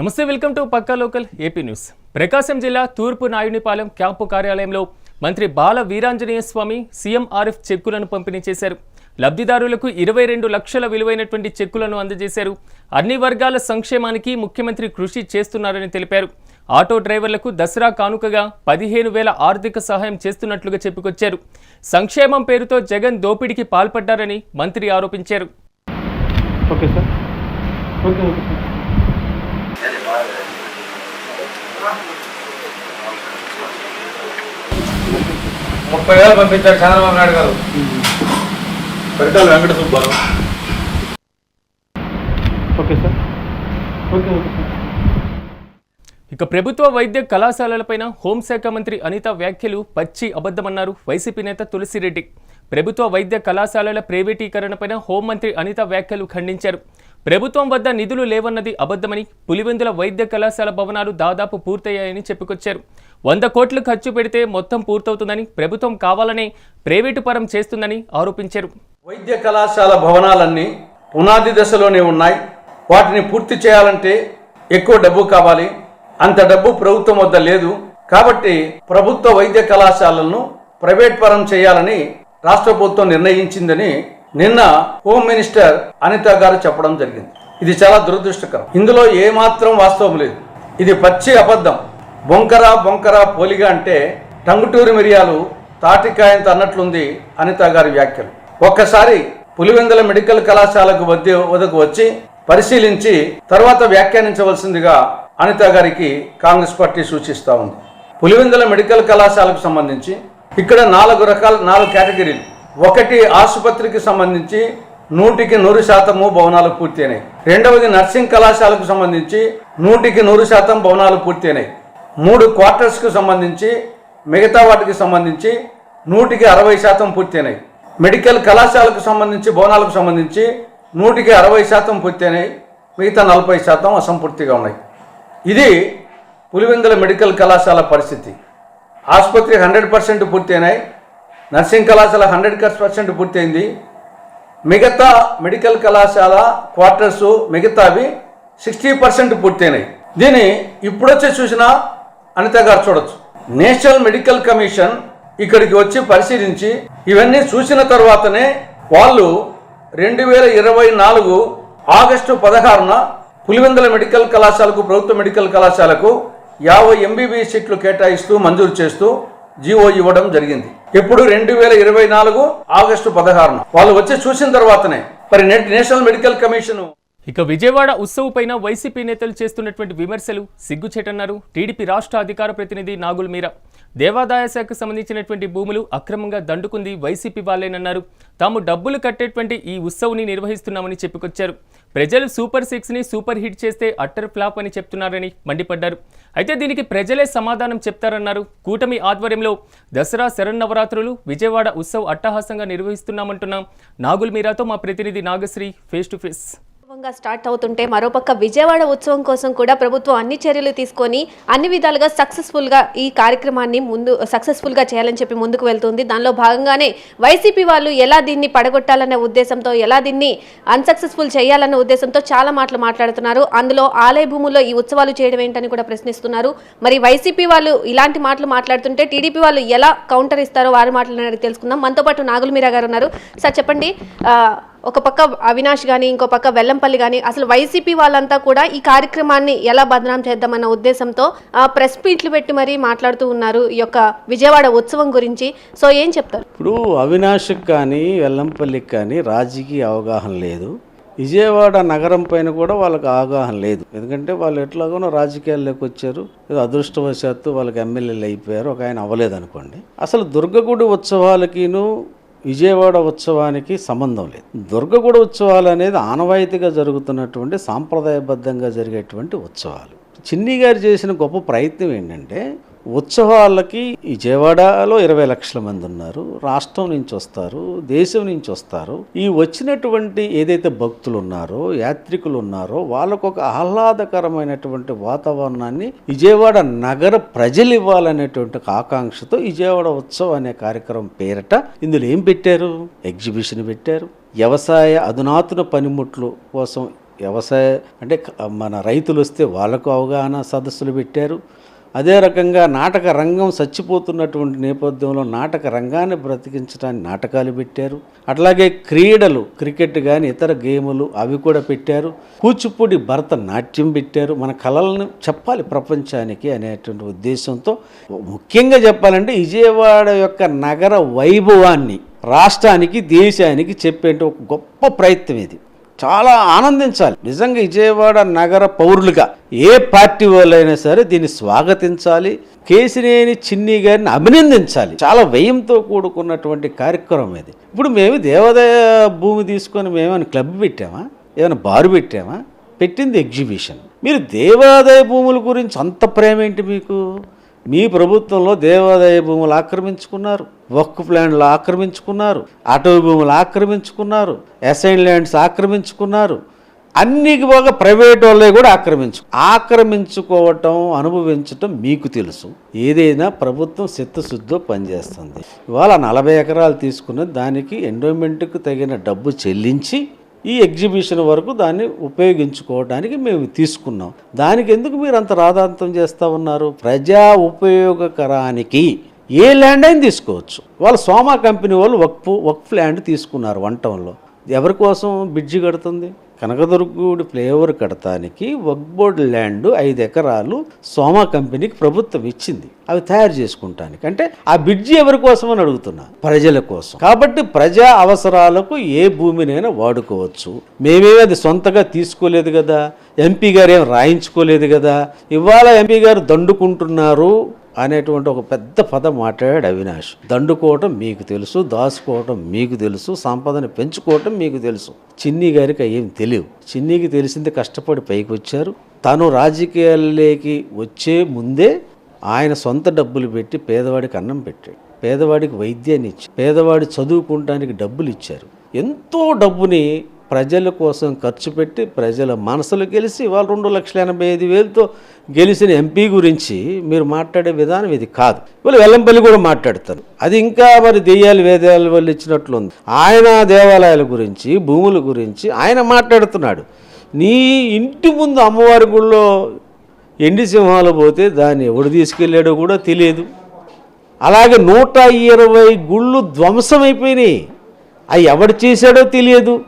నమస్తే welcome to పక్కా local AP news. Prakasam జిల్లా తూర్పు నాయునిపాలెం క్యాంపు కార్యాలయంలో మంత్రి బాల వీరాంజనేయ స్వామి సీఎం ఆర్ఎఫ్ చెక్కులను పంపిణీ చేశారు. లబ్ధిదారులకు ఇరవై రెండు లక్షల విలువైనటువంటి చెక్కులను అందజేశారు. అన్ని వర్గాల సంక్షేమానికి ముఖ్యమంత్రి కృషి చేస్తున్నారని తెలిపారు. ఆటో డ్రైవర్లకు దసరా కానుకగా పదిహేను వేల ఆర్థిక సహాయం చేస్తున్నట్లుగా చెప్పుకొచ్చారు. సంక్షేమం పేరుతో జగన్ దోపిడీకి పాల్పడ్డారని మంత్రి ఆరోపించారు. Okay sir. Okay okay sir. ముప్పై వేలు పంపించారు చంద్రబాబు నాయుడు గారు. Paritala Venkata Subbarao okay sir. Okay okay sir. ఇక ప్రభుత్వ వైద్య కళాశాలలపైన హోంశాఖ మంత్రి అనిత వ్యాఖ్యలు పచ్చి అబద్ధమన్నారు వైసీపీ నేత తులసిరెడ్డి. ప్రభుత్వ వైద్య కళాశాలల ప్రైవేటీకరణపైన హోంమంత్రి అనిత వ్యాఖ్యలు ఖండించారు. ప్రభుత్వం వద్ద నిధులు లేవన్నది అబద్ధమని పులివెందుల వైద్య కళాశాల భవనాలు దాదాపు పూర్తయ్యాయని చెప్పుకొచ్చారు. వంద కోట్లు ఖర్చు పెడితే మొత్తం పూర్తవుతుందని ప్రభుత్వం కావాలనే ప్రైవేటు పరం చేస్తుందని ఆరోపించారు. వైద్య కళాశాల భవనాలన్నీ పునాది దశలోనే ఉన్నాయి. వాటిని పూర్తి చేయాలంటే ఎక్కువ డబ్బు కావాలి. అంత డబ్బు ప్రభుత్వం వద్ద లేదు. కాబట్టి ప్రభుత్వ వైద్య కళాశాలలను ప్రైవేట్ పరం చేయాలని రాష్ట్ర ప్రభుత్వం నిర్ణయించిందని నిన్న హోమ్ మినిస్టర్ అనిత గారు చెప్పడం జరిగింది. ఇది చాలా దురదృష్టకరం. ఇందులో ఏమాత్రం వాస్తవం లేదు. ఇది పచ్చి అబద్ధం. బొంకర బొంకర పోలిగా అంటే టంగుటూరి మిరియాలు తాటికాయంత అన్నట్లుంది అనిత గారి వ్యాఖ్యలు. ఒక్కసారి పులివెందుల మెడికల్ కళాశాలకు వద్ద వద్దకు వచ్చి పరిశీలించి తర్వాత వ్యాఖ్యానించవలసిందిగా అనిత గారికి కాంగ్రెస్ పార్టీ సూచిస్తూ ఉంది. పులివెందుల మెడికల్ కళాశాలకు సంబంధించి ఇక్కడ నాలుగు రకాల నాలుగు కేటగిరీలు. ఒకటి ఆసుపత్రికి సంబంధించి నూటికి నూరు శాతము భవనాలు పూర్తయినాయి. రెండవది నర్సింగ్ కళాశాలకు సంబంధించి నూటికి నూరు శాతం భవనాలు పూర్తయినాయి. మూడు క్వార్టర్స్కు సంబంధించి మిగతా వాటికి సంబంధించి నూటికి అరవై శాతం పూర్తయినాయి. మెడికల్ కళాశాలకు సంబంధించి భవనాలకు సంబంధించి నూటికి అరవై శాతం పూర్తయినాయి. మిగతా నలభై శాతం అసంపూర్తిగా ఉన్నాయి. ఇది పులివెందుల మెడికల్ కళాశాల పరిస్థితి. ఆసుపత్రి హండ్రెడ్ పర్సెంట్ పూర్తయినాయి. నర్సింగ్ కళాశాల హండ్రెడ్ పర్సెంట్ పూర్తయింది. మిగతా మెడికల్ కళాశాల క్వార్టర్స్ మిగతావి సిక్స్టీ పర్సెంట్ పూర్తయినాయి. దీన్ని ఇప్పుడొచ్చి చూసినా అనిత గారు చూడొచ్చు. నేషనల్ మెడికల్ కమిషన్ ఇక్కడికి వచ్చి పరిశీలించి ఇవన్నీ చూసిన తర్వాతనే వాళ్ళు రెండు వేల ఇరవై నాలుగు ఆగస్టు పదహారున పులివెందుల మెడికల్ కళాశాలకు ప్రభుత్వ మెడికల్ కళాశాలకు యాభై ఎంబీబీఎస్ సీట్లు కేటాయిస్తూ మంజూరు చేస్తూ జీవో ఇవ్వడం జరిగింది. ఇప్పుడు రెండు వేల ఇరవై నాలుగు ఆగస్టు పదహారున. వాళ్ళు వచ్చి చూసిన తర్వాతనే. మరి నేషనల్ మెడికల్ కమిషన్ ఇక విజయవాడ ఉత్సవ్ పైన వైసీపీ నేతలు చేస్తున్నటువంటి విమర్శలు సిగ్గుచేటన్నారు. టీడీపీ రాష్ట్ర అధికార ప్రతినిధి నాగుల్ మీరా. దేవాదాయ శాఖకు సంబంధించినటువంటి భూములు అక్రమంగా దండుకుంది వైసీపీ వాళ్ళేనన్నారు. తాము డబ్బులు కట్టేటువంటి ఈ ఉత్సవ్ని నిర్వహిస్తున్నామని చెప్పుకొచ్చారు. ప్రజలు సూపర్ సిక్స్ని సూపర్ హిట్ చేస్తే అట్టర్ ఫ్లాప్ అని చెప్తున్నారని మండిపడ్డారు. అయితే దీనికి ప్రజలే సమాధానం చెప్తారన్నారు. కూటమి ఆధ్వర్యంలో దసరా శరన్నవరాత్రులు విజయవాడ ఉత్సవ్ అట్టహాసంగా నిర్వహిస్తున్నామంటున్నాం నాగుల్ మీరాతో మా ప్రతినిధి నాగశ్రీ ఫేస్ టు ఫేస్. ఉత్సవంగా స్టార్ట్ అవుతుంటే మరోపక్క విజయవాడ ఉత్సవం కోసం కూడా ప్రభుత్వం అన్ని చర్యలు తీసుకొని అన్ని విధాలుగా సక్సెస్ఫుల్గా ఈ కార్యక్రమాన్ని ముందు సక్సెస్ఫుల్గా చేయాలని చెప్పి ముందుకు వెళ్తుంది. దానిలో భాగంగానే వైసీపీ వాళ్ళు ఎలా దీన్ని పడగొట్టాలనే ఉద్దేశంతో ఎలా దీన్ని అన్సక్సెస్ఫుల్ చేయాలన్న ఉద్దేశంతో చాలా మాటలు మాట్లాడుతున్నారు. అందులో ఆలయ భూముల్లో ఈ ఉత్సవాలు చేయడం ఏంటని కూడా ప్రశ్నిస్తున్నారు. మరి వైసీపీ వాళ్ళు ఇలాంటి మాటలు మాట్లాడుతుంటే టీడీపీ వాళ్ళు ఎలా కౌంటర్ ఇస్తారో వారి మాటలు తెలుసుకుందాం. మనతో పాటు నాగుల్ మీరా గారు ఉన్నారు. సార్ చెప్పండి. ఒక పక్క అవినాష్ కానీ ఇంకో పక్క వెల్లంపల్లి కానీ అసలు వైసీపీ వాళ్ళంతా కూడా ఈ కార్యక్రమాన్ని ఎలా బదనాం చేద్దామన్న ఉద్దేశంతో ఆ, ప్రెస్ మీట్లు పెట్టి మరీ మాట్లాడుతూ ఉన్నారు ఈ యొక్క విజయవాడ ఉత్సవం గురించి. సో ఏం చెప్తారు? ఇప్పుడు అవినాష్కి కానీ వెల్లంపల్లికి కానీ రాజకీయ అవగాహన లేదు. విజయవాడ నగరం పైన కూడా వాళ్ళకి అవగాహన లేదు. ఎందుకంటే వాళ్ళు ఎట్లాగోనో రాజకీయాల్లోకి వచ్చారు. ఏదో అదృష్టవశాత్తు వాళ్ళకి ఎమ్మెల్యేలు అయిపోయారు. ఒక ఆయన అవ్వలేదు అనుకోండి. అసలు దుర్గగుడి ఉత్సవాలకిను విజయవాడ ఉత్సవానికి సంబంధం లేదు. దుర్గగూడ ఉత్సవాలు అనేది ఆనవాయితీగా జరుగుతున్నటువంటి సాంప్రదాయబద్ధంగా జరిగేటువంటి ఉత్సవాలు. చిన్ని గారు చేసిన గొప్ప ప్రయత్నం ఏంటంటే ఉత్సవాలకి విజయవాడలో ఇరవై లక్షల మంది ఉన్నారు. రాష్ట్రం నుంచి వస్తారు దేశం నుంచి వస్తారు. ఈ వచ్చినటువంటి ఏదైతే భక్తులు ఉన్నారో యాత్రికులు ఉన్నారో వాళ్ళకు ఒక ఆహ్లాదకరమైనటువంటి వాతావరణాన్ని విజయవాడ నగర ప్రజలు ఇవ్వాలనేటువంటి ఆకాంక్షతో విజయవాడ ఉత్సవం అనే కార్యక్రమం పేరట ఇందులో ఏం పెట్టారు? ఎగ్జిబిషన్ పెట్టారు. వ్యవసాయ అధునాతన పనిముట్లు కోసం వ్యవసాయ అంటే మన రైతులు వస్తే వాళ్ళకు అవగాహన సదస్సులు పెట్టారు. అదే రకంగా నాటక రంగం చచ్చిపోతున్నటువంటి నేపథ్యంలో నాటక రంగాన్ని బ్రతికించడానికి నాటకాలు పెట్టారు. అట్లాగే క్రీడలు క్రికెట్ కానీ ఇతర గేములు అవి కూడా పెట్టారు. కూచిపూడి భరత నాట్యం పెట్టారు. మన కళలను చెప్పాలి ప్రపంచానికి అనేటువంటి ఉద్దేశంతో. ముఖ్యంగా చెప్పాలంటే విజయవాడ యొక్క నగర వైభవాన్ని రాష్ట్రానికి దేశానికి చెప్పే ఒక గొప్ప ప్రయత్నం ఇది. చాలా ఆనందించాలి. నిజంగా విజయవాడ నగర పౌరులుగా ఏ పార్టీ వాళ్ళైనా సరే దీన్ని స్వాగతించాలి. కేసినేని చిన్ని గారిని అభినందించాలి. చాలా వ్యయంతో కూడుకున్నటువంటి కార్యక్రమం ఇది. ఇప్పుడు మేము దేవాదాయ భూమి తీసుకొని మేమేమైనా క్లబ్ పెట్టామా? ఏమైనా బారు పెట్టామా? పెట్టింది ఎగ్జిబిషన్. మీరు దేవాదాయ భూముల గురించి అంత ప్రేమ ఏంటి మీకు? మీ ప్రభుత్వంలో దేవాదాయ భూములు ఆక్రమించుకున్నారు వక్కు ప్లాన్లు ఆక్రమించుకున్నారు అటవీ భూములు ఆక్రమించుకున్నారు అసైన్ ల్యాండ్స్ ఆక్రమించుకున్నారు అన్ని బాగా ప్రైవేట్ వాళ్ళే కూడా ఆక్రమించు ఆక్రమించుకోవటం అనుభవించటం మీకు తెలుసు. ఏదైనా ప్రభుత్వం చిత్తశుద్ధితో పనిచేస్తుంది. ఇవాళ నలభై ఎకరాలు తీసుకుని దానికి ఎండోమెంట్కు తగిన డబ్బు చెల్లించి ఈ ఎగ్జిబిషన్ వరకు దాన్ని ఉపయోగించుకోవడానికి మేము తీసుకున్నాం. దానికి ఎందుకు మీరు అంత రాధాంతం చేస్తూ ఉన్నారు? ప్రజా ఉపయోగకరానికి ఏ ల్యాండ్ అయినా తీసుకోవచ్చు. వాళ్ళు సోమా కంపెనీ వాళ్ళు వక్ఫ్ వక్ఫ్ ల్యాండ్ తీసుకున్నారు వన్ టౌన్లో ఎవరి కోసం బ్రిడ్జి కడుతుంది? కనకదుర్గుడి ఫ్లేవర్ కడతానికి వక్బోర్డ్ ల్యాండ్ ఐదు ఎకరాలు సోమా కంపెనీకి ప్రభుత్వం ఇచ్చింది. అవి తయారు చేసుకుంటానికి. అంటే ఆ బ్రిడ్జి ఎవరి కోసం అని అడుగుతున్నా? ప్రజల కోసం. కాబట్టి ప్రజా అవసరాలకు ఏ భూమినైనా వాడుకోవచ్చు. మేమేమి అది సొంతగా తీసుకోలేదు కదా. ఎంపీ గారు ఏం రాయించుకోలేదు కదా. ఇవాళ ఎంపీ గారు దండుకుంటున్నారు. అనేటువంటి ఒక పెద్ద పదం మాట్లాడాడు అవినాష్. దండుకోవటం మీకు తెలుసు దాచుకోవటం మీకు తెలుసు సంపదను పెంచుకోవటం మీకు తెలుసు. చిన్ని గారికి ఏం తెలియవు చిన్నికి తెలిసింది కష్టపడి పైకి వచ్చారు. తను రాజకీయాల్లోకి వచ్చే ముందే ఆయన సొంత డబ్బులు పెట్టి పేదవాడికి అన్నం పెట్టాడు. పేదవాడికి వైద్యాన్ని ఇచ్చారు పేదవాడి చదువుకుంటానికి డబ్బులు ఇచ్చారు. ఎంతో డబ్బుని ప్రజల కోసం ఖర్చు పెట్టి ప్రజల మనసులు గెలిచి వాళ్ళు రెండు లక్షల ఎనభై ఐదు వేలతో గెలిచిన ఎంపీ గురించి మీరు మాట్లాడే విధానం ఇది కాదు. వీళ్ళు వెల్లంపల్లి కూడా మాట్లాడతారు. అది ఇంకా మరి దెయ్యాలు వేదాలు వాళ్ళు ఇచ్చినట్లుంది. ఆయన దేవాలయాల గురించి భూముల గురించి ఆయన మాట్లాడుతున్నాడు. నీ ఇంటి ముందు అమ్మవారి గుళ్ళో ఎండి సింహాలు పోతే దాన్ని ఎవడు తీసుకెళ్ళాడో కూడా తెలియదు. అలాగే నూట ఇరవై గుళ్ళు ధ్వంసమైపోయినాయి. అవి ఎవడు చేశాడో తెలియదు.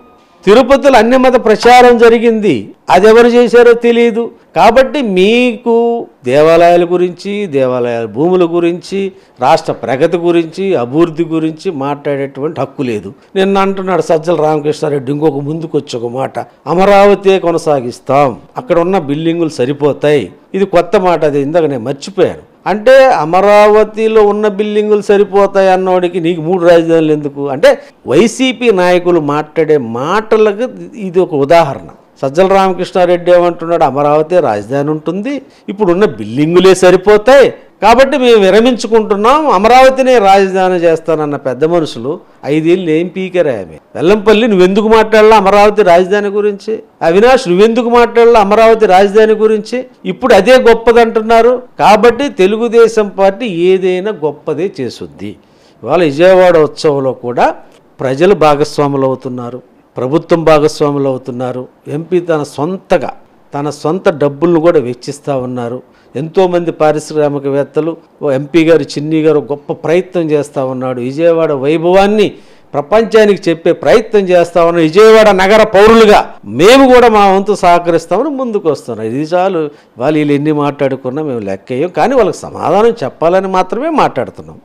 తిరుపతిలో అన్ని మత ప్రచారం జరిగింది. అది ఎవరు చేశారో తెలియదు కాబట్టి మీకు దేవాలయాల గురించి దేవాలయాల భూముల గురించి రాష్ట్ర ప్రగతి గురించి అభివృద్ధి గురించి మాట్లాడేటువంటి హక్కు లేదు. నిన్న అంటున్నాడు సజ్జల రామకృష్ణారెడ్డి ఇంకొక ముందుకు వచ్చి ఒక మాట. అమరావతి కొనసాగిస్తాం. అక్కడ ఉన్న బిల్డింగులు సరిపోతాయి. ఇది కొత్త మాట అది ఇందాక నేను మర్చిపోయాను. అంటే అమరావతిలో ఉన్న బిల్డింగులు సరిపోతాయి అన్నోడికి నీకు మూడు రాజధానులు ఎందుకు? అంటే వైసీపీ నాయకులు మాట్లాడే మాటలకు ఇది ఒక ఉదాహరణ. సజ్జల రామకృష్ణారెడ్డి ఏమంటున్నాడు అమరావతి రాజధాని ఉంటుంది ఇప్పుడున్న బిల్డింగులే సరిపోతాయి కాబట్టి మేము విరమించుకుంటున్నాం. అమరావతినే రాజధాని చేస్తానన్న పెద్ద మనుషులు ఐదేళ్ళు ఏం పీకరే ఆమె వెల్లంపల్లి నువ్వెందుకు మాట్లాడాలా అమరావతి రాజధాని గురించి? అవినాష్ నువ్వెందుకు మాట్లాడాలా అమరావతి రాజధాని గురించి? ఇప్పుడు అదే గొప్పదంటున్నారు. కాబట్టి తెలుగుదేశం పార్టీ ఏదైనా గొప్పదే చేసుద్ది ఇవాళ విజయవాడ ఉత్సవంలో కూడా ప్రజలు భాగస్వాములు అవుతున్నారు. ప్రభుత్వం భాగస్వాములు అవుతున్నారు. ఎంపీ తన సొంతగా తన సొంత డబ్బులను కూడా వెచ్చిస్తూ ఉన్నారు. ఎంతోమంది పారిశ్రామికవేత్తలు ఓ ఎంపీ గారు చిన్ని గారు గొప్ప ప్రయత్నం చేస్తూ ఉన్నాడు. విజయవాడ వైభవాన్ని ప్రపంచానికి చెప్పే ప్రయత్నం చేస్తా ఉన్నాం విజయవాడ నగర పౌరులుగా మేము కూడా మా వంతు సహకరిస్తామని ముందుకు వస్తున్నాం ఇది చాలు. వాళ్ళు వీళ్ళు ఎన్ని మాట్లాడుకున్నా మేము లెక్కయ్యం కానీ వాళ్ళకి సమాధానం చెప్పాలని మాత్రమే మాట్లాడుతున్నాం.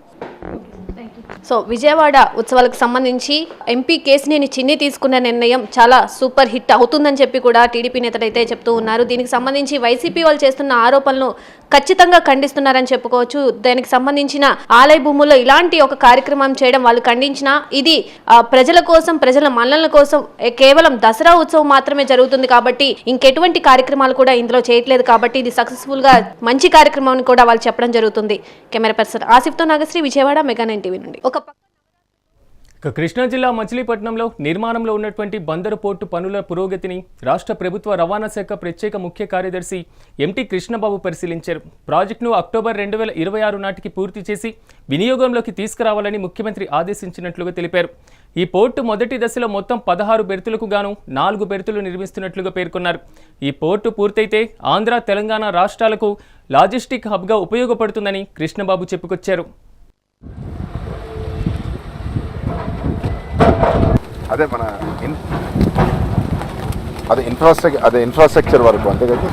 సో విజయవాడ ఉత్సవాలకు సంబంధించి ఎంపీ కేసినేని చిన్ని తీసుకున్న నిర్ణయం చాలా సూపర్ హిట్ అవుతుందని చెప్పి కూడా టీడీపీ నేతలు అయితే చెప్తూ ఉన్నారు. దీనికి సంబంధించి వైసీపీ వాళ్ళు చేస్తున్న ఆరోపణలు ఖచ్చితంగా ఖండిస్తున్నారని చెప్పుకోవచ్చు. దానికి సంబంధించిన ఆలయ భూముల్లో ఇలాంటి ఒక కార్యక్రమం చేయడం వాళ్ళు ఖండించిన ఇది ప్రజల కోసం ప్రజల మన్నల కోసం కేవలం దసరా ఉత్సవం మాత్రమే జరుగుతుంది కాబట్టి ఇంకెటువంటి కార్యక్రమాలు కూడా ఇందులో చేయట్లేదు కాబట్టి ఇది సక్సెస్ఫుల్గా మంచి కార్యక్రమం అని కూడా వాళ్ళు చెప్పడం జరుగుతుంది. Camera person ఆసిఫ్తో Nagasri Vijayawada Mega nine TV నుండి. ఒక కృష్ణా జిల్లా మచిలీపట్నంలో నిర్మాణంలో ఉన్నటువంటి బందరు పోర్టు పనుల పురోగతిని రాష్ట్ర ప్రభుత్వ రవాణా శాఖ ప్రత్యేక ముఖ్య కార్యదర్శి ఎంటి కృష్ణబాబు పరిశీలించారు. ప్రాజెక్టును అక్టోబర్ రెండు వేల ఇరవై ఆరు నాటికి పూర్తి చేసి వినియోగంలోకి తీసుకురావాలని ముఖ్యమంత్రి ఆదేశించినట్లుగా తెలిపారు. ఈ పోర్టు మొదటి దశలో మొత్తం పదహారు బెర్తులకు గాను నాలుగు బెర్తులు నిర్మిస్తున్నట్లుగా పేర్కొన్నారు. ఈ పోర్టు పూర్తయితే ఆంధ్ర తెలంగాణ రాష్ట్రాలకు లాజిస్టిక్ హబ్గా ఉపయోగపడుతుందని కృష్ణబాబు చెప్పుకొచ్చారు. అదే మన ఇన్ అదే ఇన్ఫ్రాస్ట్రక్చర్ అదే ఇన్ఫ్రాస్ట్రక్చర్ వరకు అంతే కదా?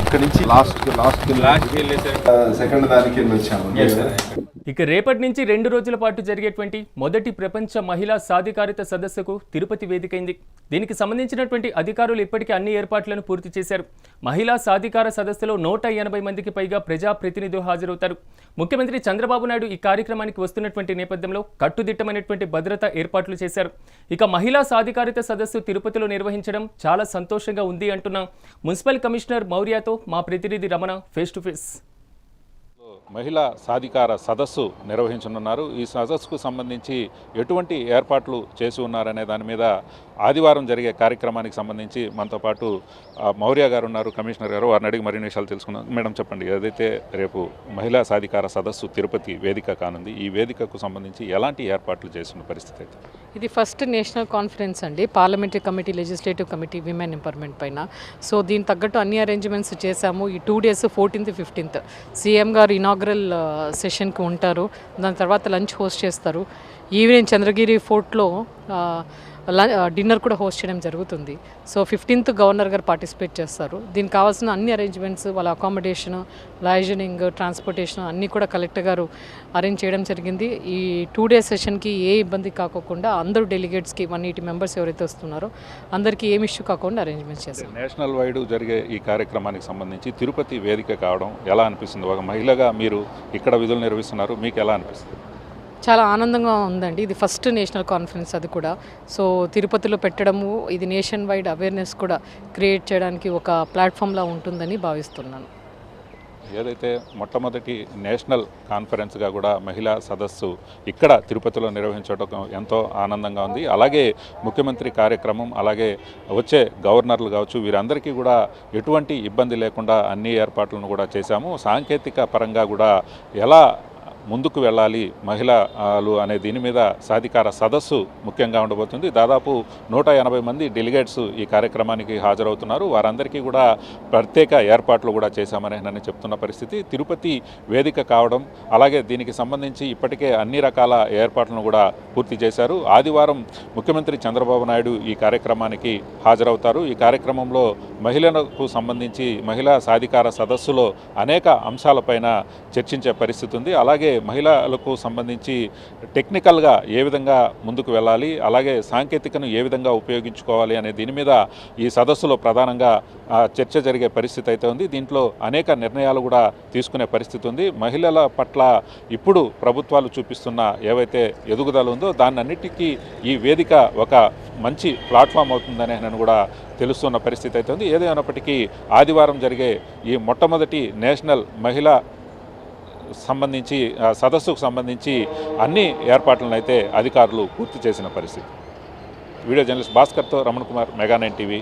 ఇక్కడ నుంచి లాస్ట్ లాస్ట్ సెకండ్ దానికి వెళ్ళి వచ్చాము. ఇక రేపటి నుంచి రెండు రోజుల పాటు జరిగేటువంటి మొదటి ప్రపంచ మహిళా సాధికారిత సదస్సుకు తిరుపతి వేదికైంది. దీనికి సంబంధించినటువంటి అధికారులు ఇప్పటికే అన్ని ఏర్పాట్లను పూర్తి చేశారు. మహిళా సాధికార సదస్సులో నూట ఎనభై మందికి పైగా ప్రజా ప్రతినిధులు హాజరవుతారు. ముఖ్యమంత్రి చంద్రబాబు నాయుడు ఈ కార్యక్రమానికి వస్తున్నటువంటి నేపథ్యంలో కట్టుదిట్టమైనటువంటి భద్రత ఏర్పాట్లు చేశారు. ఇక మహిళా సాధికారిత సదస్సు తిరుపతిలో నిర్వహించడం చాలా సంతోషంగా ఉంది అంటున్న మున్సిపల్ కమిషనర్ మౌర్యతో మా ప్రతినిధి రమణ ఫేస్ టు ఫేస్. మహిళా సాధికార సదస్సు నిర్వహించనున్నారు. ఈ సదస్సుకు సంబంధించి ఎటువంటి ఏర్పాట్లు చేసి ఉన్నారనే దాని మీద ఆదివారం జరిగే కార్యక్రమానికి సంబంధించి మనతో పాటు మౌర్య గారు ఉన్నారు. కమిషనర్ గారు వారిని అడిగి మరిన్ని విషయాలు తెలుసుకున్నాం మేడం చెప్పండి ఏదైతే రేపు మహిళా సాధికార సదస్సు తిరుపతి వేదిక కానుంది ఈ వేదికకు సంబంధించి ఎలాంటి ఏర్పాట్లు చేస్తున్న పరిస్థితి అయితే? ఇది ఫస్ట్ నేషనల్ కాన్ఫరెన్స్ అండి. Parliamentary committee legislative committee women empowerment పైన. సో దీని తగ్గట్టు అన్ని అరేంజ్మెంట్స్ చేశాము. ఈ two days fourteenth fifteenth. CM గారు ఇనాగ్రల్ సెషన్కి ఉంటారు. దాని తర్వాత లంచ్ హోస్ట్ చేస్తారు. ఈవినింగ్ చంద్రగిరి ఫోర్ట్లో డిన్నర్ కూడా హోస్ట్ చేయడం జరుగుతుంది. సో ఫిఫ్టీన్త్ గవర్నర్ గారు పార్టిసిపేట్ చేస్తారు. దీనికి కావాల్సిన అన్ని అరేంజ్మెంట్స్ వాళ్ళ అకామిడేషన్ లైజనింగ్ ట్రాన్స్పోర్టేషన్ అన్నీ కూడా కలెక్టర్ గారు అరేంజ్ చేయడం జరిగింది. ఈ టూ డేస్ సెషన్కి ఏ ఇబ్బంది కాకోకుండా అందరూ డెలిగేట్స్కి వన్ ఎయిటీ మెంబర్స్ ఎవరైతే వస్తున్నారో అందరికీ ఏం ఇష్యూ కాకుండా అరేంజ్మెంట్స్ చేస్తాం నేషనల్ వైడ్ జరిగే ఈ కార్యక్రమానికి సంబంధించి తిరుపతి వేదిక కావడం ఎలా అనిపిస్తుంది? ఒక మహిళగా మీరు ఇక్కడ విధులు నిర్వహిస్తున్నారు మీకు ఎలా అనిపిస్తుంది? చాలా ఆనందంగా ఉందండి. ఇది ఫస్ట్ నేషనల్ కాన్ఫరెన్స్ అది కూడా. సో తిరుపతిలో పెట్టడము ఇది నేషన్ వైడ్ అవేర్నెస్ కూడా క్రియేట్ చేయడానికి ఒక ప్లాట్ఫామ్లా ఉంటుందని భావిస్తున్నాను. ఏదైతే మొట్టమొదటి నేషనల్ కాన్ఫరెన్స్గా కూడా మహిళా సదస్సు ఇక్కడ తిరుపతిలో నిర్వహించడం ఎంతో ఆనందంగా ఉంది. అలాగే ముఖ్యమంత్రి కార్యక్రమం అలాగే వచ్చే గవర్నర్లు కావచ్చు వీరందరికీ కూడా ఎటువంటి ఇబ్బంది లేకుండా అన్ని ఏర్పాట్లను కూడా చేశాము. సాంకేతిక పరంగా కూడా ఎలా ముందుకు వెళ్ళాలి మహిళలు అనే దీని మీద సాధికార సదస్సు ముఖ్యంగా ఉండబోతుంది. దాదాపు నూట ఎనభై మంది డెలిగేట్స్ ఈ కార్యక్రమానికి హాజరవుతున్నారు. వారందరికీ కూడా ప్రత్యేక ఏర్పాట్లు కూడా చేశామని నన్ను చెప్తున్న పరిస్థితి. తిరుపతి వేదిక కావడం అలాగే దీనికి సంబంధించి ఇప్పటికే అన్ని రకాల ఏర్పాట్లను కూడా పూర్తి చేశారు. ఆదివారం ముఖ్యమంత్రి చంద్రబాబు నాయుడు ఈ కార్యక్రమానికి హాజరవుతారు. ఈ కార్యక్రమంలో మహిళలకు సంబంధించి మహిళా సాధికార సదస్సులో అనేక అంశాలపైన చర్చించే పరిస్థితి ఉంది. అలాగే మహిళలకు సంబంధించి టెక్నికల్గా ఏ విధంగా ముందుకు వెళ్ళాలి అలాగే సాంకేతికను ఏ విధంగా ఉపయోగించుకోవాలి అనే దీని మీద ఈ సదస్సులో ప్రధానంగా చర్చ జరిగే పరిస్థితి అయితే ఉంది. దీంట్లో అనేక నిర్ణయాలు కూడా తీసుకునే పరిస్థితి ఉంది. మహిళల పట్ల ఇప్పుడు ప్రభుత్వాలు చూపిస్తున్న ఏవైతే ఎదుగుదల ఉందో దాన్నన్నిటికీ ఈ వేదిక ఒక మంచి ప్లాట్ఫామ్ అవుతుందని నేను కూడా తెలుస్తున్న పరిస్థితి అయితే ఉంది. ఏదేమైనప్పటికీ ఆదివారం జరిగే ఈ మొట్టమొదటి నేషనల్ మహిళా సంబంధించి సదస్సుకు సంబంధించి అన్ని ఏర్పాట్లను అయితే అధికారులు పూర్తి చేసిన పరిస్థితి. Video journalist భాస్కర్తో Raman Kumar mega nine TV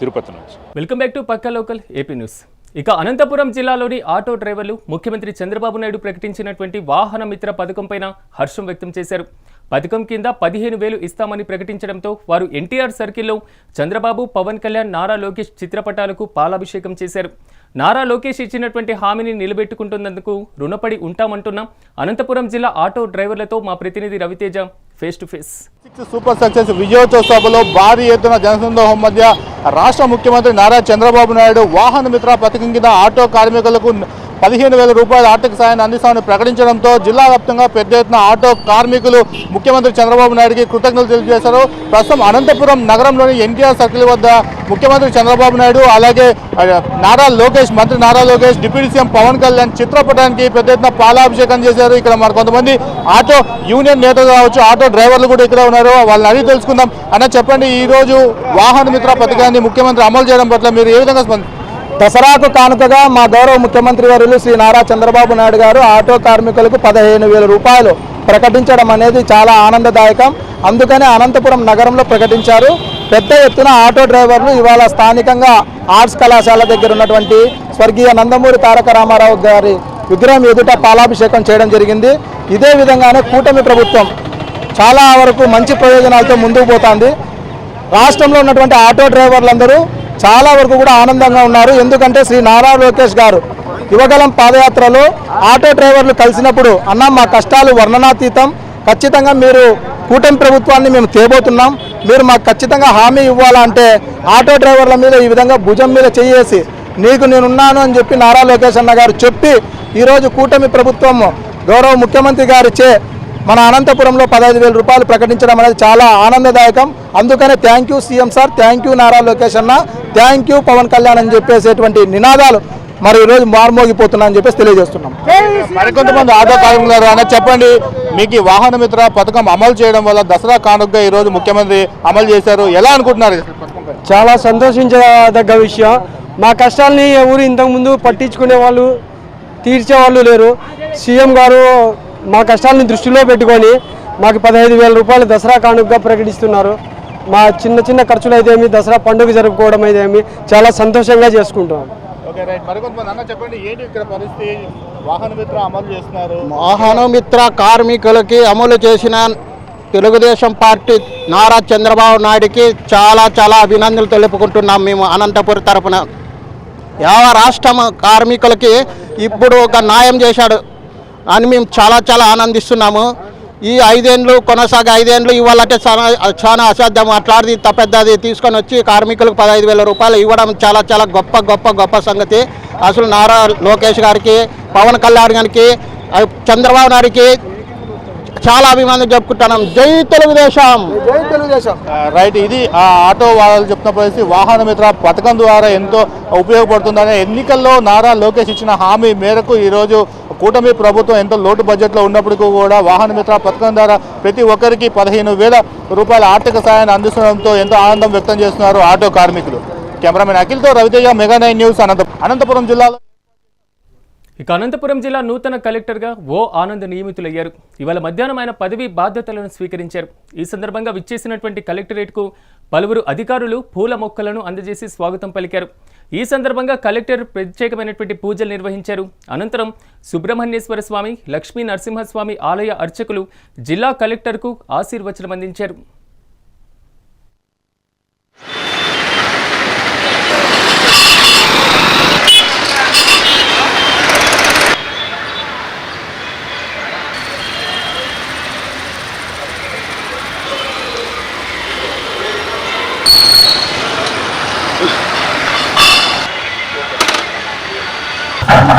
Tirupati నుంచి. వెల్కమ్ బ్యాక్ టు పక్క లోకల్ ఏపీ న్యూస్. ఇక అనంతపురం జిల్లాలోని ఆటో డ్రైవర్లు ముఖ్యమంత్రి చంద్రబాబు నాయుడు ప్రకటించినటువంటి వాహన మిత్ర పథకంపైన హర్షం వ్యక్తం చేశారు. పథకం కింద పదిహేను వేలు ఇస్తామని ప్రకటించడంతో వారు ఎన్టీఆర్ సర్కిల్లో చంద్రబాబు పవన్ కళ్యాణ్ నారా లోకేష్ చిత్రపటాలకు పాలాభిషేకం చేశారు. నారా లోకేష్ ఇచ్చినటువంటి హామీని నిలబెట్టుకుంటున్నందుకు రుణపడి ఉంటామంటున్నాం. అనంతపురం జిల్లా ఆటో డ్రైవర్లతో మా ప్రతినిధి Raviteja face to face six super success విజయోత్సవ సభలో భారీ ఎత్తున జనసందోహం మధ్య రాష్ట్ర ముఖ్యమంత్రి నారా చంద్రబాబు నాయుడు వాహన మిత్ర పథకం కింద ఆటో కార్మికులకు పదిహేను వేల రూపాయల ఆర్థిక సాయాన్ని అందిస్తామని ప్రకటించడంతో జిల్లా వ్యాప్తంగా పెద్ద ఎత్తున ఆటో కార్మికులు ముఖ్యమంత్రి చంద్రబాబు నాయుడికి కృతజ్ఞతలు తెలియజేశారు. ప్రస్తుతం అనంతపురం నగరంలోని ఎన్టీఆర్ సర్కిల్ వద్ద ముఖ్యమంత్రి చంద్రబాబు నాయుడు అలాగే నారా లోకేష్ మంత్రి నారా లోకేష్ డిప్యూటీ సీఎం పవన్ కళ్యాణ్ చిత్రపటానికి పెద్ద ఎత్తున పాలాభిషేకం చేశారు. ఇక్కడ మరి కొంతమంది ఆటో యూనియన్ నేతలు కావచ్చు ఆటో డ్రైవర్లు కూడా ఇక్కడ ఉన్నారు వాళ్ళని అడిగి తెలుసుకుందాం. అన్న చెప్పండి ఈ రోజు వాహన మిత్ర పథకాన్ని ముఖ్యమంత్రి అమలు చేయడం పట్ల మీరు ఏ విధంగా స్పంది దసరాకు కానుకగా మా గౌరవ ముఖ్యమంత్రి వర్యులు శ్రీ నారా చంద్రబాబు నాయుడు గారు ఆటో కార్మికులకు పదిహేను వేల రూపాయలు ప్రకటించడం అనేది చాలా ఆనందదాయకం. అందుకనే అనంతపురం నగరంలో ప్రకటించారు. పెద్ద ఎత్తున ఆటో డ్రైవర్లు ఇవాళ స్థానికంగా ఆర్ట్స్ కళాశాల దగ్గర ఉన్నటువంటి స్వర్గీయ నందమూరి తారక రామారావు గారి విగ్రహం ఎదుట పాలాభిషేకం చేయడం జరిగింది. ఇదే విధంగానే కూటమి ప్రభుత్వం చాలా వరకు మంచి ప్రయోజనాలతో ముందుకు పోతుంది. రాష్ట్రంలో ఉన్నటువంటి ఆటో డ్రైవర్లందరూ చాలా వరకు కూడా ఆనందంగా ఉన్నారు. ఎందుకంటే శ్రీ నారా లోకేష్ గారు యువగలం పాదయాత్రలో ఆటో డ్రైవర్లు కలిసినప్పుడు అన్న మా కష్టాలు వర్ణనాతీతం. ఖచ్చితంగా మీరు కూటమి ప్రభుత్వాన్ని మేము తేబోతున్నాం. మీరు మాకు ఖచ్చితంగా హామీ ఇవ్వాలంటే ఆటో డ్రైవర్ల మీద ఈ విధంగా భుజం మీద చేయేసి నీకు నేనున్నాను అని చెప్పి నారా లోకేష్ అన్న గారు చెప్పి ఈరోజు కూటమి ప్రభుత్వం గౌరవ ముఖ్యమంత్రి గారిచే మన అనంతపురంలో పదహైదు వేల రూపాయలు ప్రకటించడం అనేది చాలా ఆనందదాయకం. అందుకనే thank you CM sir thank you Nara Lokesh అన్న. థ్యాంక్ యూ పవన్ కళ్యాణ్ అని చెప్పేసేటువంటి నినాదాలు మరి ఈరోజు మార్మోగిపోతున్నా అని చెప్పేసి తెలియజేస్తున్నాం. మరికొంతమంది ఆటో కార్మికులు అన్న చెప్పండి. మీకు ఈ వాహన మిత్ర పథకం అమలు చేయడం వల్ల దసరా కానుకగా ఈ రోజు ముఖ్యమంత్రి అమలు చేశారు. ఎలా అనుకుంటున్నారు? చాలా సంతోషించదగ్గ విషయం. మా కష్టాలని ఎవరు ఇంతకుముందు పట్టించుకునే వాళ్ళు తీర్చే వాళ్ళు లేరు సీఎం గారు మా కష్టాలని దృష్టిలో పెట్టుకొని మాకు పదహైదు వేల రూపాయలు దసరా కానుకగా ప్రకటిస్తున్నారు. మా చిన్న చిన్న ఖర్చులు అయితే ఏమి దసరా పండుగ జరుపుకోవడం అయితే ఏమి చాలా సంతోషంగా చేసుకుంటాం ఓకే రైట్. మరికొంతమంది అన్న చెప్పండి ఏంటి ఇక్కడ పరిస్థితి? వాహన మిత్ర అమలు చేస్తున్నారు. వాహన మిత్ర కార్మికులకి అమలు చేసిన తెలుగుదేశం పార్టీ నారా చంద్రబాబు నాయుడికి చాలా చాలా అభినందనలు తెలుపుకుంటున్నాం మేము అనంతపురం తరపున. యావ రాష్ట్రం కార్మికులకి ఇప్పుడు ఒక న్యాయం చేశాడు. అని మేము చాలా చాలా ఆనందిస్తున్నాము. ఈ ఐదేండ్లు కొనసాగే ఐదేండ్లు ఇవ్వాలంటే చాలా చాలా అసాధ్యం. అట్లాంటిది ఇంత పెద్దది తీసుకొని వచ్చి కార్మికులకు పదహైదు వేల రూపాయలు ఇవ్వడం చాలా చాలా గొప్ప గొప్ప గొప్ప సంగతి. అసలు నారా లోకేష్ గారికి పవన్ కళ్యాణ్ గారికి చంద్రబాబు నాయుడికి చాలా అభిమానం చెప్పుకుంటున్నాం. జై తెలుగుదేశం! జై తెలుగుదేశం! రైట్ ఇది ఆ ఆటో వాళ్ళు చెప్తున్న పరిస్థితి. వాహన మిత్ర పథకం ద్వారా ఎంతో ఉపయోగపడుతుందని ఎన్నికల్లో నారా లోకేష్ ఇచ్చిన హామీ మేరకు ఈరోజు కూటమి ప్రభుత్వం ఎంతో లోటు బడ్జెట్లో ఉన్నప్పటికీ కూడా వాహన మిత్ర పథకం ద్వారా ప్రతి ఒక్కరికి పదిహేను వేల రూపాయల ఆర్థిక సాయాన్ని అందించడంతో ఎంతో ఆనందం వ్యక్తం చేస్తున్నారు ఆటో కార్మికులు. Cameraman అఖిల్తో Raviteja mega nine news Anantapuram Anantapuram జిల్లాలో ఇక అనంతపురం జిల్లా నూతన కలెక్టర్గా ఓ ఆనంద్ నియమితులయ్యారు. ఇవాళ మధ్యాహ్నం ఆయన పదవి బాధ్యతలను స్వీకరించారు. ఈ సందర్భంగా విచ్చేసినటువంటి కలెక్టరేట్కు పలువురు అధికారులు పూల మొక్కలను అందజేసి స్వాగతం పలికారు. ఈ సందర్భంగా కలెక్టర్ ప్రత్యేకమైనటువంటి పూజలు నిర్వహించారు. అనంతరం సుబ్రహ్మణ్యేశ్వర స్వామి లక్ష్మీ నరసింహస్వామి ఆలయ అర్చకులు జిల్లా కలెక్టర్కు ఆశీర్వచనం అందించారు.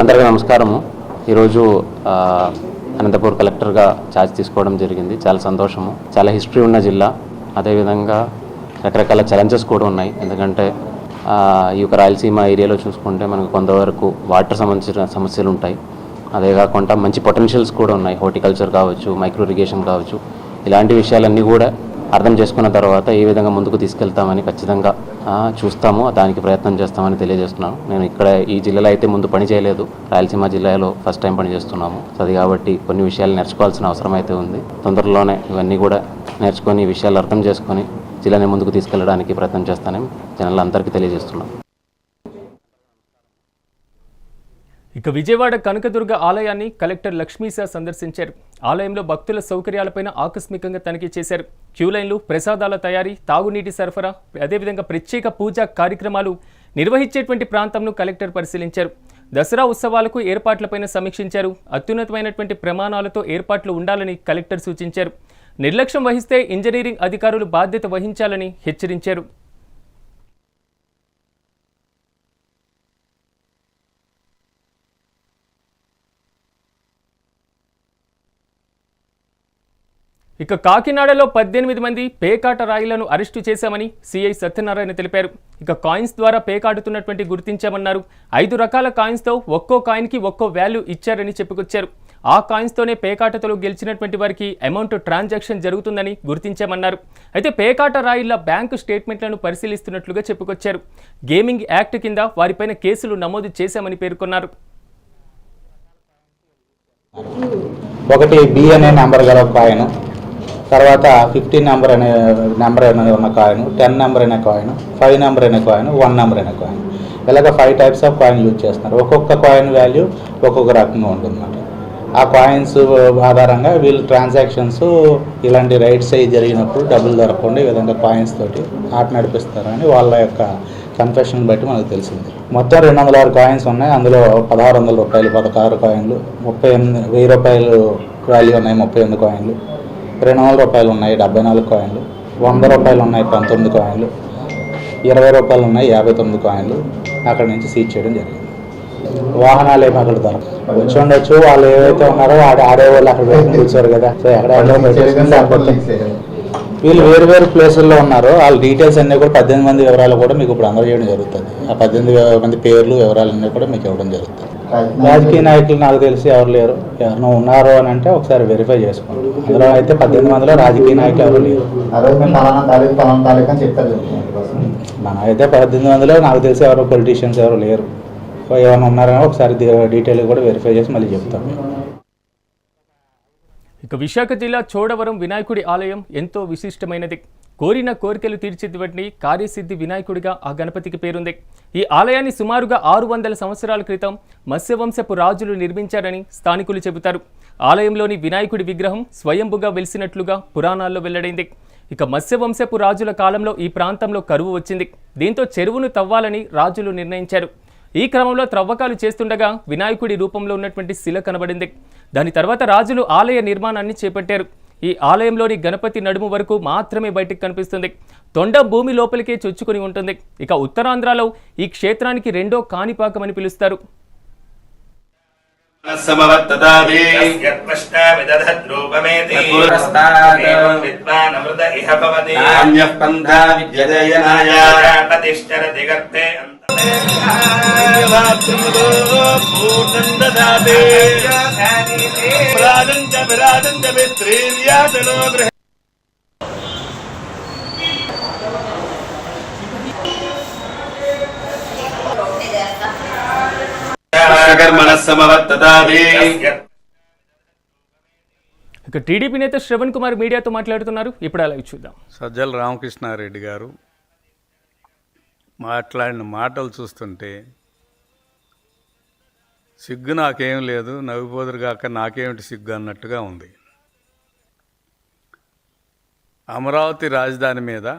అందరికీ నమస్కారము. ఈరోజు అనంతపూర్ కలెక్టర్గా ఛార్జ్ తీసుకోవడం జరిగింది. చాలా సంతోషము. చాలా హిస్టరీ ఉన్న జిల్లా. అదేవిధంగా రకరకాల ఛాలెంజెస్ కూడా ఉన్నాయి. ఎందుకంటే ఈ యొక్క రాయలసీమ ఏరియాలో చూసుకుంటే మనకు కొంతవరకు వాటర్ సంబంధించిన సమస్యలు ఉంటాయి. అదే కాకుండా మంచి పొటెన్షియల్స్ కూడా ఉన్నాయి. హార్టికల్చర్ కావచ్చు మైక్రో ఇరిగేషన్ కావచ్చు. ఇలాంటి విషయాలన్నీ కూడా అర్థం చేసుకున్న తర్వాత ఏ విధంగా ముందుకు తీసుకెళ్తామని ఖచ్చితంగా చూస్తాము దానికి ప్రయత్నం చేస్తామని తెలియజేస్తున్నాను. నేను ఇక్కడ ఈ జిల్లాలో అయితే ముందు పని చేయలేదు. రాయలసీమ జిల్లాలో ఫస్ట్ టైం పని చేస్తున్నాము. అది కాబట్టి కొన్ని విషయాలు నేర్చుకోవాల్సిన అవసరం అయితే ఉంది. తొందరలోనే ఇవన్నీ కూడా నేర్చుకొని విషయాలు అర్థం చేసుకొని జిల్లాని ముందుకు తీసుకెళ్ళడానికి ప్రయత్నం చేస్తానని జనాలందరికీ తెలియజేస్తున్నాను. ఇక విజయవాడ కనకదుర్గ ఆలయాన్ని కలెక్టర్ లక్ష్మీశా సందర్శించారు. ఆలయంలో భక్తుల సౌకర్యాలపైన ఆకస్మికంగా తనిఖీ చేశారు. క్యూ లైన్లు ప్రసాదాల తయారీ తాగునీటి సరఫరా అదేవిధంగా ప్రత్యేక పూజా కార్యక్రమాలు నిర్వహించేటువంటి ప్రాంతంను కలెక్టర్ పరిశీలించారు. దసరా ఉత్సవాలకు ఏర్పాట్లపైన సమీక్షించారు. అత్యున్నతమైనటువంటి ప్రమాణాలతో ఏర్పాట్లు ఉండాలని కలెక్టర్ సూచించారు. నిర్లక్ష్యం వహిస్తే ఇంజనీరింగ్ అధికారులు బాధ్యత వహించాలని హెచ్చరించారు. ఇక కాకినాడలో పద్దెనిమిది మంది పేకాట రాయిలను అరెస్టు చేశామని సిఐ సత్యనారాయణ తెలిపారు. ఇక కాయిన్స్ ద్వారా పేకాడుతున్నటువంటి గుర్తించామన్నారు. ఐదు రకాల కాయిన్స్తో ఒక్కో కాయిన్కి ఒక్కో వాల్యూ ఇచ్చారని చెప్పుకొచ్చారు. ఆ కాయిన్స్తోనే పేకాటతో గెలిచినటువంటి వారికి అమౌంట్ ట్రాన్సాక్షన్ జరుగుతుందని గుర్తించామన్నారు. అయితే పేకాట రాయిల బ్యాంకు స్టేట్మెంట్లను పరిశీలిస్తున్నట్లుగా చెప్పుకొచ్చారు. గేమింగ్ యాక్ట్ కింద వారిపైన కేసులు నమోదు చేశామని పేర్కొన్నారు. ఒకటి బి అనే నెంబర్ గల కాయిన్ తర్వాత ఫిఫ్టీన్ నెంబర్ అనే నెంబర్ అనే ఉన్న కాయిన్ టెన్ నెంబర్ అనే కాయిన్ ఫైవ్ నెంబర్ అనే కాయిన్ వన్ నెంబర్ అనే కాయిన్. ఇలాగ five types of coin use చేస్తున్నారు ఒక్కొక్క కాయిన్ వాల్యూ ఒక్కొక్క రకంగా ఉంటుందన్నమాట. ఆ కాయిన్స్ ఆధారంగా వీళ్ళు ట్రాన్సాక్షన్స్ ఇలాంటి రైట్స్ అవి జరిగినప్పుడు డబ్బులు దొరకకుండా ఈ విధంగా కాయిన్స్ తోటి ఆట నడిపిస్తారని వాళ్ళ యొక్క కన్ఫెషన్ బట్టి మనకు తెలిసింది. మొత్తం రెండు వందల ఆరు కాయిన్స్ ఉన్నాయి. అందులో పదహారు వందల రూపాయలు పదహారు కాయిన్లు ముప్పై ఎనిమిది వెయ్యి రూపాయలు వాల్యూ ఉన్నాయి ముప్పై ఎనిమిది కాయిన్లు. రెండు వందల రూపాయలు ఉన్నాయి డెబ్బై నాలుగు కాయిన్లు. వంద రూపాయలు ఉన్నాయి పంతొమ్మిది కాయిన్లు. ఇరవై రూపాయలు ఉన్నాయి యాభై తొమ్మిది కాయిన్లు. అక్కడ నుంచి సీజ్ చేయడం జరిగింది. వాహనాలు ఏమి అక్కడ దొరకవు వచ్చి ఉండొచ్చు వాళ్ళు ఏవైతే ఉన్నారో ఆడే ఆడే వాళ్ళు అక్కడ పెట్టుకుని కూర్చోరు కదా. సో ఎక్కడ పెట్టేసుకుని వీళ్ళు వేరు వేరు ప్లేసుల్లో ఉన్నారు. వాళ్ళ డీటెయిల్స్ అన్నీ కూడా పద్దెనిమిది మంది వివరాలు కూడా మీకు ఇప్పుడు అందజేయడం జరుగుతుంది. ఆ పద్దెనిమిది మంది పేర్లు వివరాలు అన్నీ కూడా మీకు ఇవ్వడం జరుగుతుంది. రాజకీయ నాయకులు నాకు తెలిసి ఎవరు లేరు. ఎవరైనా ఉన్నారు అని అంటే ఒకసారి వెరిఫై చేసుకోండి. అందులో అయితే పద్దెనిమిది మందిలో రాజకీయ నాయకులు ఎవరు లేరు. మనం అయితే పద్దెనిమిది మందిలో నాకు తెలిసి ఎవరు పొలిటీషియన్స్ ఎవరు లేరు. సో ఏమైనా ఉన్నారని ఒకసారి డీటెయిల్ కూడా వెరిఫై చేసి మళ్ళీ చెప్తాం. ఇక విశాఖ జిల్లా చోడవరం వినాయకుడి ఆలయం ఎంతో విశిష్టమైనది. కోరిన కోరికలు తీర్చిదివ్వని కార్యసిద్ధి వినాయకుడిగా ఆ గణపతికి పేరుంది. ఈ ఆలయాన్ని సుమారుగా ఆరు వందల సంవత్సరాల క్రితం మత్స్యవంశపు రాజులు నిర్మించారని స్థానికులు చెబుతారు. ఆలయంలోని వినాయకుడి విగ్రహం స్వయంభుగా వెలిసినట్లుగా పురాణాల్లో వెల్లడైంది. ఇక మత్స్యవంశపు రాజుల కాలంలో ఈ ప్రాంతంలో కరువు వచ్చింది. దీంతో చెరువును తవ్వాలని రాజులు నిర్ణయించారు. ఈ క్రమంలో త్రవ్వకాలు చేస్తుండగా వినాయకుడి రూపంలో ఉన్నటువంటి శిల కనబడింది. దాని తర్వాత రాజులు ఆలయ నిర్మాణాన్ని చేపట్టారు. ఈ ఆలయంలోని గణపతి నడుము వరకు మాత్రమే బయటకు కనిపిస్తుంది. తొండ భూమి లోపలికే చొచ్చుకొని ఉంటుంది. ఇక ఉత్తరాంధ్రలో ఈ క్షేత్రానికి రెండో కాణిపాకం అని పిలుస్తారు. ఇక టీడీపీ నేత శ్రవణ్ కుమార్ మీడియాతో మాట్లాడుతున్నారు. ఇప్పుడు అలా చూద్దాం. సజ్జల రామకృష్ణారెడ్డి గారు మాట్లాడిన మాటలు చూస్తుంటే సిగ్గు నాకేం లేదు నవ్విపోదురు కాక నాకేమిటి సిగ్గు అన్నట్టుగా ఉంది. అమరావతి రాజధాని మీద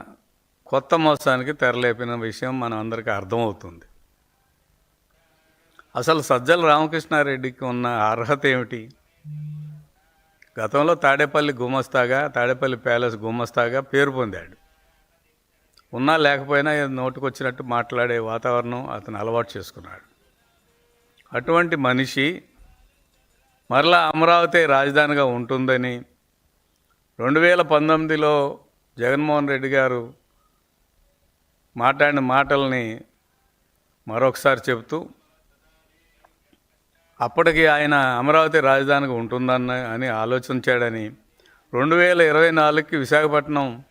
కొత్త మోసానికి తెరలేపిన విషయం మన అందరికీ అర్థమవుతుంది. అసలు సజ్జల రామకృష్ణారెడ్డికి ఉన్న అర్హత ఏమిటి? గతంలో తాడేపల్లి గుమస్తాగా తాడేపల్లి ప్యాలెస్ గుమస్తాగా పేరు పొందాడు. ఉన్నా లేకపోయినా నోటుకు నోటుకొచ్చినట్టు మాట్లాడే వాతావరణం అతను అలవాటు చేసుకున్నాడు. అటువంటి మనిషి మరలా అమరావతి రాజధానిగా ఉంటుందని రెండు వేల పంతొమ్మిదిలో జగన్మోహన్ రెడ్డి గారు మాట్లాడిన మాటల్ని మరొకసారి చెబుతూ అప్పటికి ఆయన అమరావతి రాజధానిగా ఉంటుందన్న అని ఆలోచించాడని రెండు వేల ఇరవై నాలుగుకి విశాఖపట్నం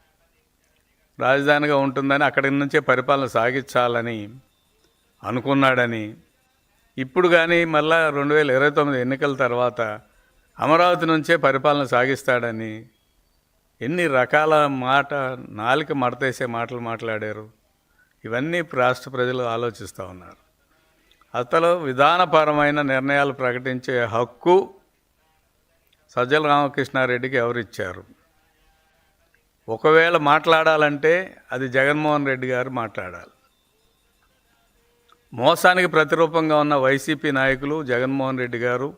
రాజధానిగా ఉంటుందని అక్కడి నుంచే పరిపాలన సాగించాలని అనుకున్నాడని. ఇప్పుడు కానీ మళ్ళా రెండు వేల ఇరవై తొమ్మిది ఎన్నికల తర్వాత అమరావతి నుంచే పరిపాలన సాగిస్తాడని ఎన్ని రకాల మాట నాలుక మడతేసే మాటలు మాట్లాడారు. ఇవన్నీ రాష్ట్ర ప్రజలు ఆలోచిస్తూ ఉన్నారు. అతను విధానపరమైన నిర్ణయాలు ప్రకటించే హక్కు సజ్జల రామకృష్ణారెడ్డికి ఎవరిచ్చారు? ఒకవేళ మాట్లాడాలంటే అది జగన్మోహన్ రెడ్డి గారు మాట్లాడాలి. మోసానికి ప్రతిరూపంగా ఉన్న వైసీపీ నాయకులు జగన్మోహన్ రెడ్డి గారు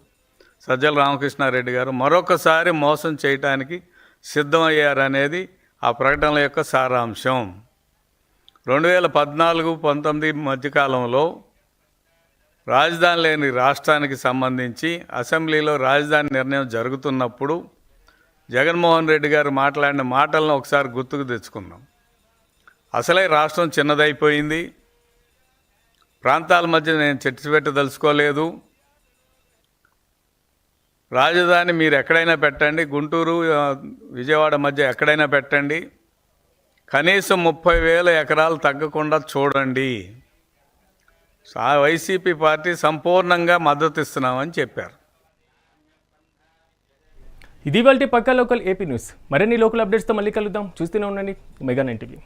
సజ్జల రామకృష్ణారెడ్డి గారు మరొకసారి మోసం చేయటానికి సిద్ధమయ్యారనేది ఆ ప్రకటనల యొక్క సారాంశం. రెండు వేల పద్నాలుగు పంతొమ్మిది మధ్యకాలంలో రాజధాని లేని రాష్ట్రానికి సంబంధించి అసెంబ్లీలో రాజధాని నిర్ణయం జరుగుతున్నప్పుడు జగన్మోహన్ రెడ్డి గారు మాట్లాడిన మాటలను ఒకసారి గుర్తుకు తెచ్చుకుందాం. అసలే రాష్ట్రం చిన్నదైపోయింది. ప్రాంతాల మధ్య నేను చర్చ పెట్టదలుచుకోలేదు రాజధాని మీరు ఎక్కడైనా పెట్టండి. గుంటూరు విజయవాడ మధ్య ఎక్కడైనా పెట్టండి. కనీసం ముప్పై వేల ఎకరాలు తగ్గకుండా చూడండి. వైసీపీ పార్టీ సంపూర్ణంగా మద్దతు ఇస్తున్నామని చెప్పారు. ఇది వాళ్ళ పక్కా లోకల్ ఏపీ న్యూస్. మరిన్ని లోకల్ అప్డేట్స్తో మళ్ళీ కలుద్దాం. చూస్తూనే ఉండండి. Mega nine TV.